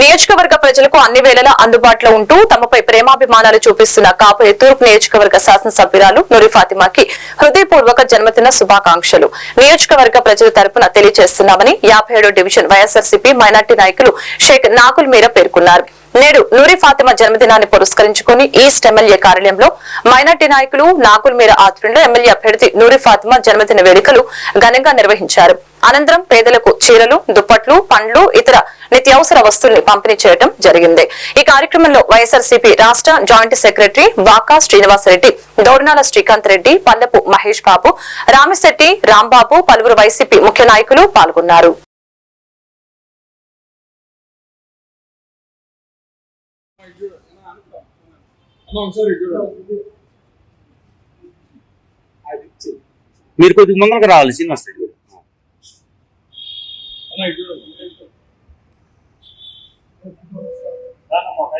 నియోజకవర్గ ప్రజలకు అన్ని వేళలా అందుబాటులో ఉంటూ తమపై ప్రేమాభిమానాలు చూపిస్తున్న కాపురి తూర్పు నియోజకవర్గ శాసనసభ్యురాలు నూరి ఫాతిమాకి హృదయపూర్వక జన్మదిన శుభాకాంక్షలు. నియోజకవర్గ ప్రజల తరపున తెలియజేస్తున్నామని యాభై ఏడో డివిజన్ వైఎస్ఆర్సీపీ మైనార్టీ నాయకులు షేక్ నాకుల్ మీరా పేర్కొన్నారు. నేడు నూరి ఫాతిమా జన్మదినాన్ని పురస్కరించుకుని ఈస్ట్ ఎమ్మెల్యే కార్యాలయంలో మైనార్టీ నాయకులు నాకుల్ మీర ఆధ్వర్యంలో ఎమ్మెల్యే అభ్యర్థి నూరి ఫాతిమా జన్మదిన వేడుకలు ఘనంగా నిర్వహించారు. అనంతరం పేదలకు చీరలు దుప్పట్లు పండ్లు ఇతర నిత్యావసర వస్తువుల్ని పంపిణీ చేయడం జరిగింది. ఈ కార్యక్రమంలో వైఎస్ఆర్సీపీ రాష్ట్ర జాయింట్ సెక్రటరీ వాకా శ్రీనివాసరెడ్డి దౌర్నాల శ్రీకాంత్ రెడ్డి పల్లెపు మహేష్ బాబు రామిశెట్టి రాంబాబు పలువురు వైసీపీ ముఖ్య నాయకులు పాల్గొన్నారు. మీరు కొద్దిగా ముందరకు రావాలి శ్రీనివాస్ రెడ్డి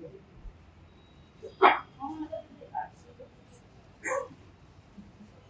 Yes.